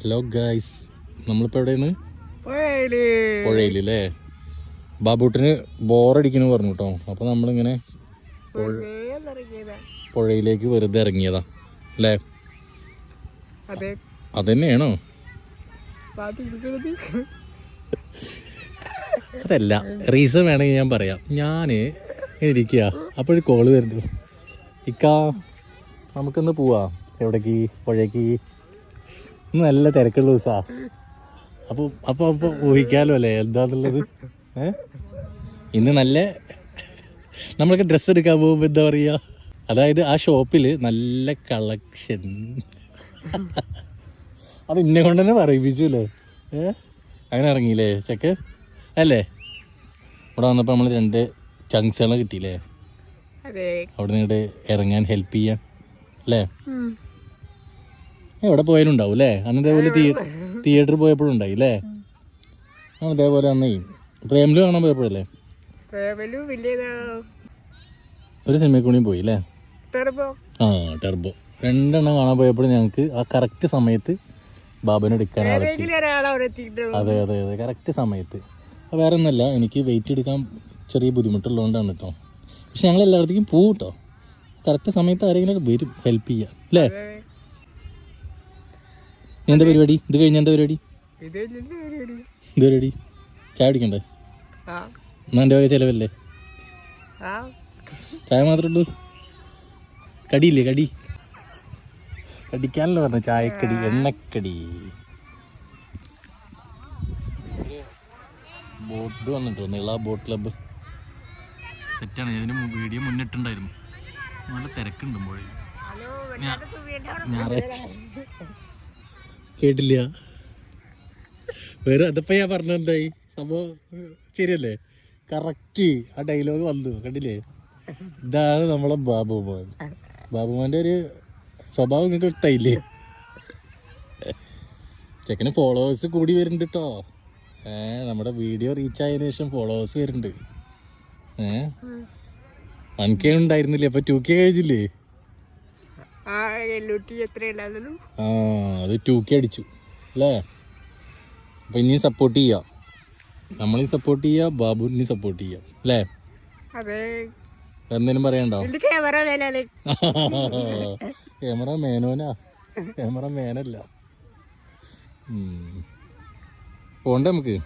Hello guys നമ്മളിപ്പോൾ എവിടെയാണ്. പുഴയിൽ അല്ലേ ബാബൂട്ടിന് ബോറടിക്കണു പറഞ്ഞു കേട്ടോ അപ്പോൾ നമ്മളിങ്ങനെ പുഴയിലേക്ക് വെറുതെ ഇറങ്ങിയതാ. അല്ലേ അതെ. അതന്നെയാണോ. അതല്ല റീസൺ വേണമെങ്കിൽ ഞാൻ പറയാം. ഞാൻ ഇരിക്കുക അപ്പോഴൊരു കോൾ വരുന്നു ഇക്ക നമുക്കിന്ന് പോവാ. എവിടേക്ക്? പുഴയ്ക്ക് ഇന്ന് നല്ല തിരക്കുള്ള ദിവസാ. അപ്പൊ അപ്പൊ അപ്പൊ ഊഹിക്കാലോ അല്ലേ? എന്താന്നുള്ളത്? ഏഹ് ഇന്ന് നല്ല നമ്മളൊക്കെ ഡ്രസ്സ് എടുക്കാൻ പോകുമ്പോൾ എന്താ പറയുക അതായത് ആ ഷോപ്പിൽ നല്ല കളക്ഷൻ. അത് ഇന്നെ കൊണ്ട് തന്നെ പറയിപ്പിച്ചു അല്ലേ? ഏ? അങ്ങനെ ഇറങ്ങിയില്ലേ ചെക്ക്? അല്ലേ? ഇവിടെ വന്നപ്പോൾ നമ്മൾ രണ്ട് ചങ്സുകളെ കിട്ടിയില്ലേ? അവിടെ നിന്ന് ഇറങ്ങാൻ ഹെൽപ്പ് ചെയ്യാൻ. അല്ലേ. എവിടെ പോയാലും ഉണ്ടാവും അല്ലേ അന്ന് ഇതേപോലെ തിയേറ്ററിൽ പോയപ്പോഴും ഉണ്ടായി അല്ലേ ആ ഇതേപോലെ അന്നേ. പ്രേമലു കാണാൻ പോയപ്പോഴല്ലേ? ഒരു സിനിമയ്ക്ക് കൂടി പോയി അല്ലേ ആ ടെർബോ. രണ്ടെണ്ണം കാണാൻ പോയപ്പോഴും ഞങ്ങൾക്ക് ആ കറക്റ്റ് സമയത്ത് ബാബനെ എടുക്കാൻ അതെ അതെ അതെ. കറക്റ്റ് സമയത്ത്. വേറെ ഒന്നല്ല എനിക്ക് വെയിറ്റ് എടുക്കാൻ ചെറിയ ബുദ്ധിമുട്ടുള്ളതുകൊണ്ടാണ് കേട്ടോ പക്ഷെ ഞങ്ങൾ എല്ലായിടത്തേക്കും പോകും കേട്ടോ കറക്റ്റ് സമയത്ത് ആരെങ്കിലും വരും ഹെൽപ്പ് ചെയ്യാം അല്ലേ എന്താ പരിപാടി? ഇത് കഴിഞ്ഞ എന്താ പരിപാടി? ഇത് പരിപാടി. ചായ കുടിക്കണ്ടേ? എന്നാ എന്റെ വക ചിലവല്ലേ? ചായ മാത്രമേ ഉള്ളൂ. കടിയില്ലേ? കടി. കടിക്കാനല്ലോ പറഞ്ഞു ചായക്കടി എണ്ണക്കടി. ബോട്ട് വന്നിട്ടോ നീള ബോട്ട് ക്ലബ്ബ് സെറ്റാണ്. ഞാൻ വീഡിയോ മുന്നിട്ടുണ്ടായിരുന്നു. നല്ല തിരക്കുണ്ട് വീണ്ടാണ് ഞായറാഴ്ച. കേട്ടില്ല. വേറെ അതിപ്പോ ഞാൻ പറഞ്ഞെന്തായി സംഭവം ശരിയല്ലേ? കറക്റ്റ് ആ ഡയലോഗ് വന്നു കണ്ടില്ലേ? ഇതാണ് നമ്മളെ ബാബുമാൻ. ബാബുമാന്റെ ഒരു സ്വഭാവം നിങ്ങൾക്ക് ഇഷ്ടായില്ലേ ചെക്കന് ഫോളോവേഴ്സ് കൂടി വരുന്നുണ്ട് കേട്ടോ ഏ നമ്മുടെ വീഡിയോ റീച്ച് ആയതിനു ശേഷം ഫോളോവേഴ്സ് വരുന്നുണ്ട്. ഏ? വൺ കെ ഉണ്ടായിരുന്നില്ലേ? അപ്പൊ ടു കെ കഴിച്ചില്ലേ ആ അത് ടു അടിച്ചു അല്ലേ? അപ്പൊ ഇനിയും സപ്പോർട്ട് ചെയ്യാം. നമ്മളീ സപ്പോർട്ട് ചെയ്യാം ബാബുവിനെ സപ്പോർട്ട് ചെയ്യാം അല്ലേ? എന്തെങ്കിലും പറയണ്ടോ? ക്യാമറ മേനോനാ. ക്യാമറ മേനല്ല. പോണ്ടേ നമുക്ക്?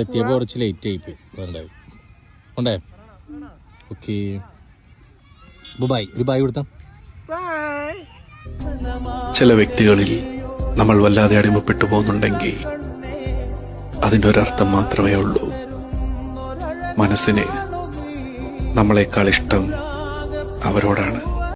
എത്തിയപ്പോൾ കുറച്ച് ലേറ്റ് ആയിപ്പോയി വേണ്ടേ പോണ്ടേ? ഓക്കെ ബൈ ഒരു ബൈ കൊടുത്താം? ചില വ്യക്തികളിൽ നമ്മൾ വല്ലാതെ അടിമപ്പെട്ടു പോകുന്നുണ്ടെങ്കിൽ അതിന്റെ ഒരർത്ഥം മാത്രമേ ഉള്ളൂ. മനസ്സിന് നമ്മളെക്കാൾ ഇഷ്ടം അവരോടാണ്.